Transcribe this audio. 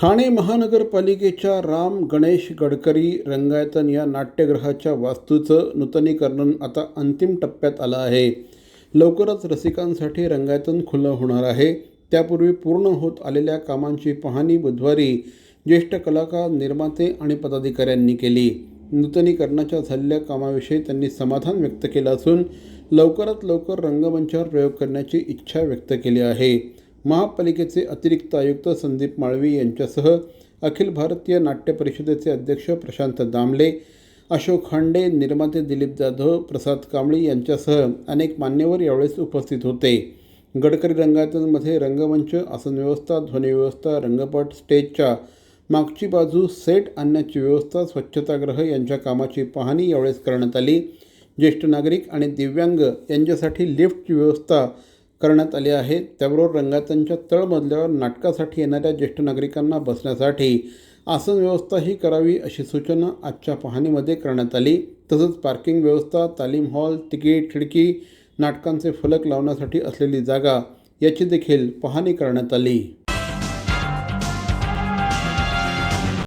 ठाणे महानगरपालिकेच्या राम गणेश गडकरी रंगायतन या नाट्यगृहाच्या वास्तूचं नूतनीकरण आता अंतिम टप्प्यात आलं आहे. लवकरच रसिकांसाठी रंगायतन खुलं होणार आहे. त्यापूर्वी पूर्ण होत आलेल्या कामांची पाहणी बुधवारी ज्येष्ठ कलाकार निर्माते आणि पदाधिकाऱ्यांनी केली. नूतनीकरणाच्या झालेल्या कामाविषयी त्यांनी समाधान व्यक्त केलं असून लवकरात लवकर रंगमंचावर प्रयोग करण्याची इच्छा व्यक्त केली आहे. महापालिकेचे अतिरिक्त आयुक्त संदीप माळवी यांच्यासह अखिल भारतीय नाट्य परिषदेचे अध्यक्ष प्रशांत दामले अशोक खांडे निर्माते दिलीप जाधव प्रसाद कांबळी यांच्यासह अनेक मान्यवर यावेळेस उपस्थित होते. गडकरी रंगायतनमध्ये रंगमंच आसनव्यवस्था ध्वनिव्यवस्था रंगपट स्टेजच्या मागची बाजू सेट आणण्याची व्यवस्था स्वच्छतागृह यांच्या कामाची पाहणी यावेळेस करण्यात आली. ज्येष्ठ नागरिक आणि दिव्यांग यांच्यासाठी लिफ्टची व्यवस्था करण्यात आली आहे. त्याबरोबर रंगातांच्या तळमजल्यावर नाटकासाठी येणाऱ्या ज्येष्ठ नागरिकांना बसण्यासाठी आसन व्यवस्थाही करावी अशी सूचना आजच्या पाहणीमध्ये करण्यात आली. तसंच पार्किंग व्यवस्था तालीम हॉल तिकीट खिडकी नाटकांचे फलक लावण्यासाठी असलेली जागा याची देखील पाहणी करण्यात आली.